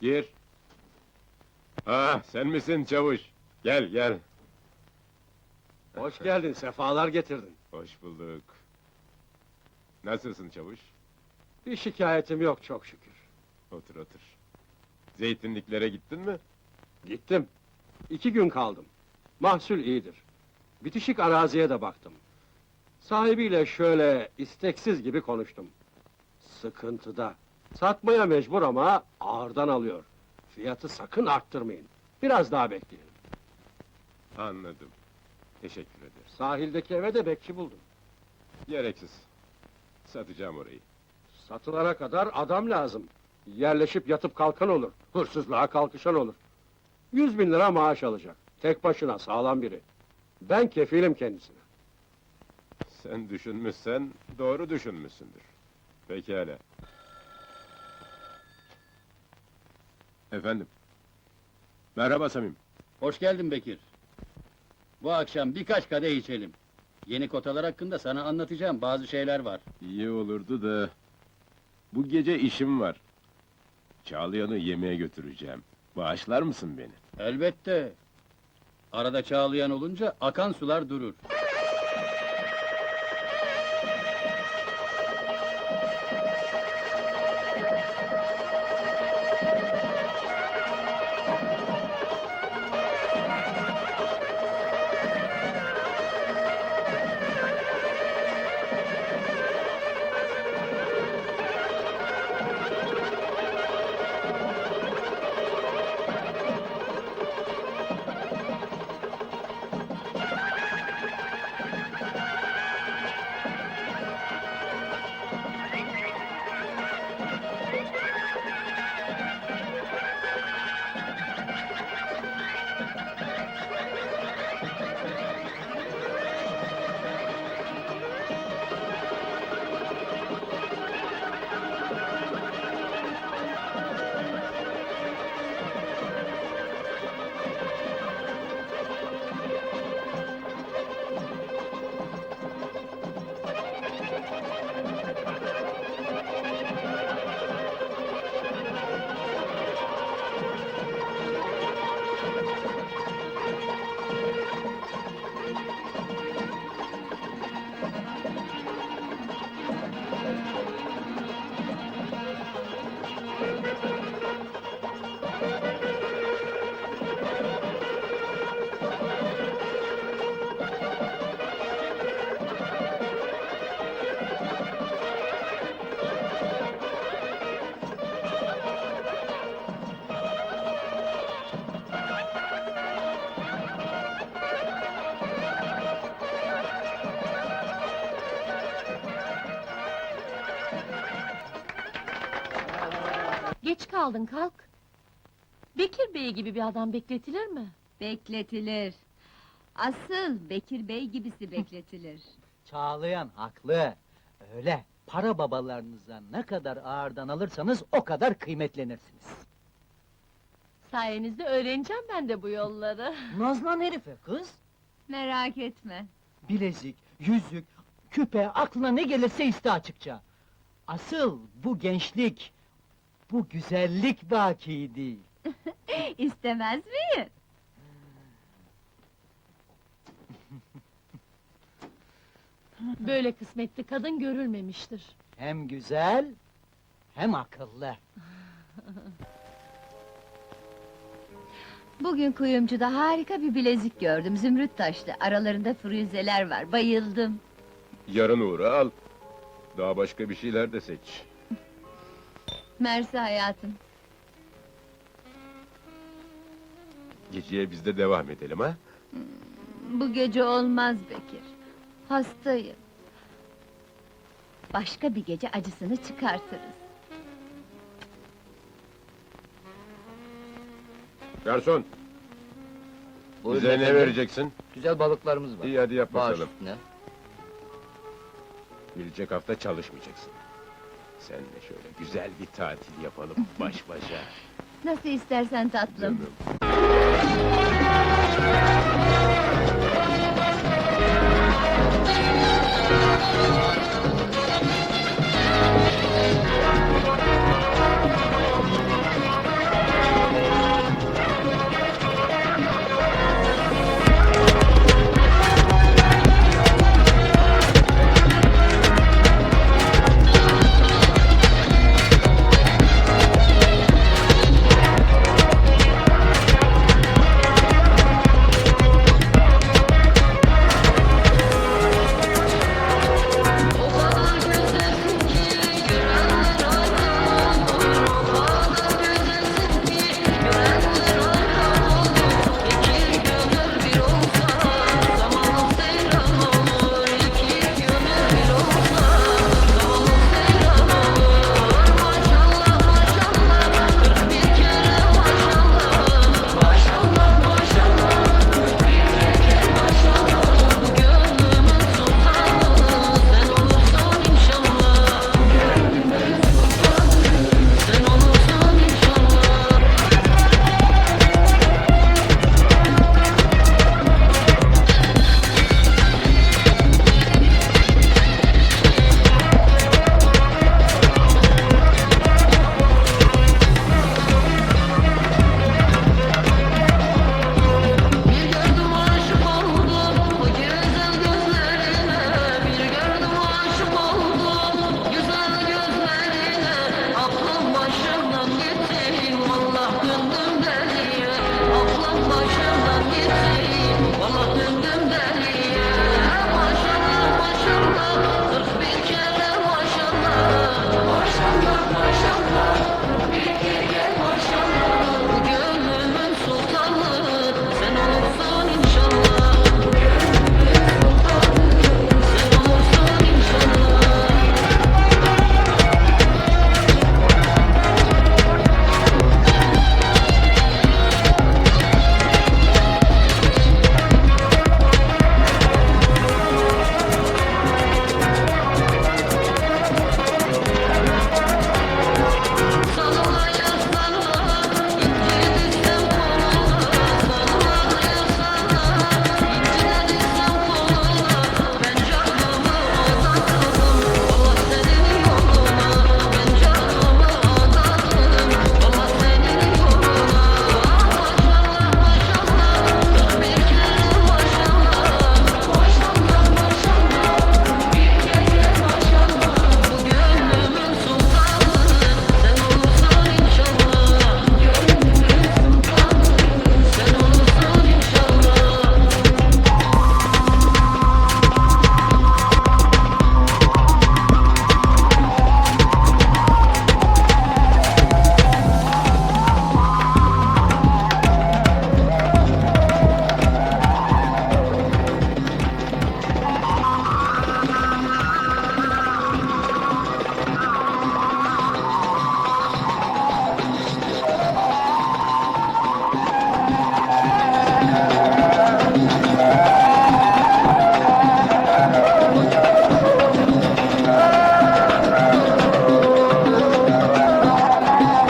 Gir. Ah, sen misin çavuş? Gel, gel. Hoş geldin, sefalar getirdin. Hoş bulduk. Nasılsın çavuş? Bir şikayetim yok çok şükür. Otur, otur. Zeytinliklere gittin mi? Gittim. İki gün kaldım. Mahsul iyidir. Bitişik araziye de baktım. Sahibiyle şöyle isteksiz gibi konuştum. Sıkıntıda. Satmaya mecbur ama ağırdan alıyor. Fiyatı sakın arttırmayın. Biraz daha bekleyin. Anladım. Teşekkür ederiz. Sahildeki eve de bekçi buldum. Gereksiz. Satacağım orayı. Satılana kadar adam lazım. Yerleşip yatıp kalkan olur. Hırsızlığa kalkışan olur. Yüz bin lira maaş alacak. Tek başına sağlam biri. Ben kefilim kendisine. Sen düşünmüşsen, doğru düşünmüşsündür. Pekala. Efendim? Merhaba Samim. Hoş geldin Bekir. Bu akşam birkaç kadeh içelim. Yeni kotalar hakkında sana anlatacağım bazı şeyler var. İyi olurdu da... Bu gece işim var. Çağlayan'ı yemeğe götüreceğim. Bağışlar mısın beni? Elbette. Arada çağlayan olunca akan sular durur. Geç kaldın kalk. Bekir Bey gibi bir adam bekletilir mi? Bekletilir. Asıl Bekir Bey gibisi bekletilir. Çağlayan haklı. Öyle. Para babalarınıza ne kadar ağırdan alırsanız o kadar kıymetlenirsiniz. Sayenizde öğreneceğim ben de bu yolları. Nazlan herife kız. Merak etme. Bilezik, yüzük, küpe, aklına ne gelirse iste açıkça. Asıl bu gençlik, bu güzellik baki değil. İstemez miyim? Böyle kısmetli kadın görülmemiştir. Hem güzel, hem akıllı. Bugün kuyumcuda harika bir bilezik gördüm. Zümrüt taşlı. Aralarında firuzeler var. Bayıldım. Yarın uğra al. Daha başka bir şeyler de seç. Mersi hayatım. Geceye biz de devam edelim ha? Bu gece olmaz Bekir. Hastayım. Başka bir gece acısını çıkartırız. Garson, Buyurun bize ne efendim. vereceksin? Güzel balıklarımız var. İyi hadi yap Baş bakalım. üstüne. Gelecek hafta çalışmayacaksın. Seninle şöyle güzel bir tatil yapalım baş başa. Nasıl istersen tatlım. Canım.